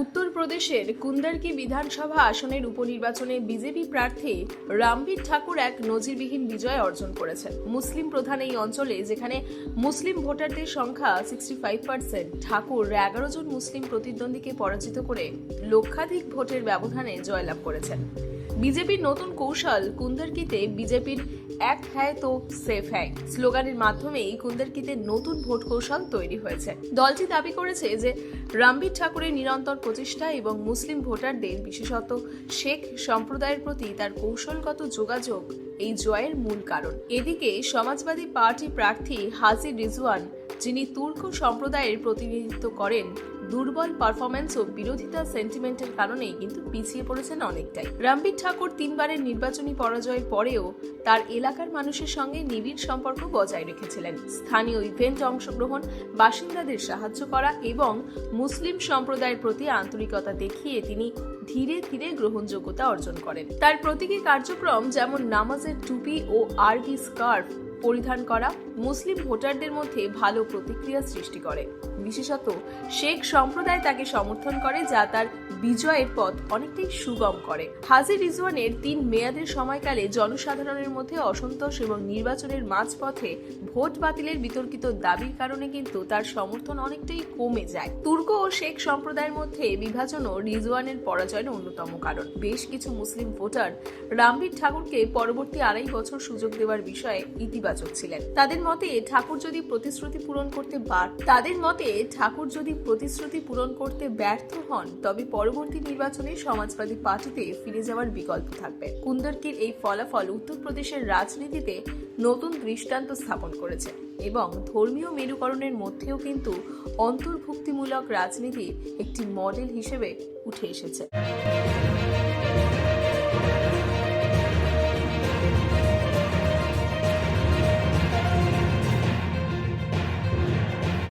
উত্তরপ্রদেশের কুন্দারকি বিধানসভা আসনের উপনির্বাচনে বিজেপি প্রার্থী রামবীর ঠাকুর এক নজিরবিহীন বিজয় অর্জন করেছেন। মুসলিম প্রধান এই অঞ্চলে, যেখানে মুসলিম ভোটারদের সংখ্যা সিক্সটি ফাইভ পার্সেন্ট ঠাকুর এগারো জন মুসলিম প্রতিদ্বন্দ্বীকে পরাজিত করে লক্ষাধিক ভোটের ব্যবধানে জয়লাভ করেছেন। বিজেপির নতুন কৌশল কুন্দারকিতে বিজেপির এক হ্যায় তো সেফ হ্যায়। স্লোগানের মাধ্যমেই কুন্দারকিতে নতুন ভোট কৌশল তৈরি হয়েছে। দলটি দাবি করেছে যে, রামবীর ঠাকুরের নিরন্তর প্রচেষ্টা এবং মুসলিম ভোটারদের, বিশেষত শেখ সম্প্রদায়ের প্রতি তার কৌশলগত যোগাযোগ এই জয়ের মূল কারণ। এদিকে সমাজবাদী পার্টি প্রার্থী হাজি রিজওয়ান যিনি তুর্ক সম্প্রদায়ের প্রতিনিধিত্ব করেন, দুর্বল পারফরমেন্স ও বিরোধিতা সেন্টিমেন্টের কারণেই কিন্তু পিছিয়ে পড়েছেন অনেকটাই। রামবীর ঠাকুর তিনবারের নির্বাচনী পরাজয়ের পরেও তার এলাকার মানুষের সঙ্গে নিবিড় সম্পর্ক বজায় রেখেছিলেন। স্থানীয় ইভেন্টে অংশগ্রহণ, বাসিন্দাদের সাহায্য করা এবং মুসলিম সম্প্রদায়ের প্রতি আন্তরিকতা দেখিয়ে তিনি ধীরে ধীরে গ্রহণযোগ্যতা অর্জন করেন। তার প্রতীকী কার্যক্রম যেমন নামাজের টুপি ও আরবি স্কার্ফ পরিধান করা মুসলিম ভোটারদের মধ্যে ভালো প্রতিক্রিয়া সৃষ্টি করে। বিশেষত শেখ সম্প্রদায় তাকে সমর্থন করে যা তার বিজয়ের পথ অনেকটাই সুগম করে। হাজির রিজওয়ানের তিন মেয়াদের সময়কালে জনসাধারণের মধ্যে অসন্তোষ এবং নির্বাচনের মাঝপথে ভোট বাতিলের বিতর্কিত দাবির কারণে কিন্তু তার সমর্থন অনেকটাই কমে যায়। তুর্ক ও শেখ সম্প্রদায়ের মধ্যে বিভাজনও রিজওয়ানের পরাজয়ের অন্যতম কারণ। বেশ কিছু মুসলিম ভোটার রামবীর ঠাকুরকে পরবর্তী আড়াই বছর সুযোগ দেওয়ার বিষয়ে ইতিবাচক ছিলেন। তাদের মতে, ঠাকুর যদি প্রতিশ্রুতি পূরণ করতে পার তাদের মতে, ঠাকুর যদি প্রতিশ্রুতি পূরণ করতে ব্যর্থ হন, তবে পরবর্তী নির্বাচনে সমাজবাদী পার্টিতে ফিরে যাওয়ার বিকল্প থাকবে। কুন্দরকির এই ফলাফল উত্তরপ্রদেশের রাজনীতিতে নতুন দৃষ্টান্ত স্থাপন করেছে এবং ধর্মীয় মেরুকরণের মধ্যেও কিন্তু অন্তর্ভুক্তিমূলক রাজনীতির একটি মডেল হিসেবে উঠে এসেছে।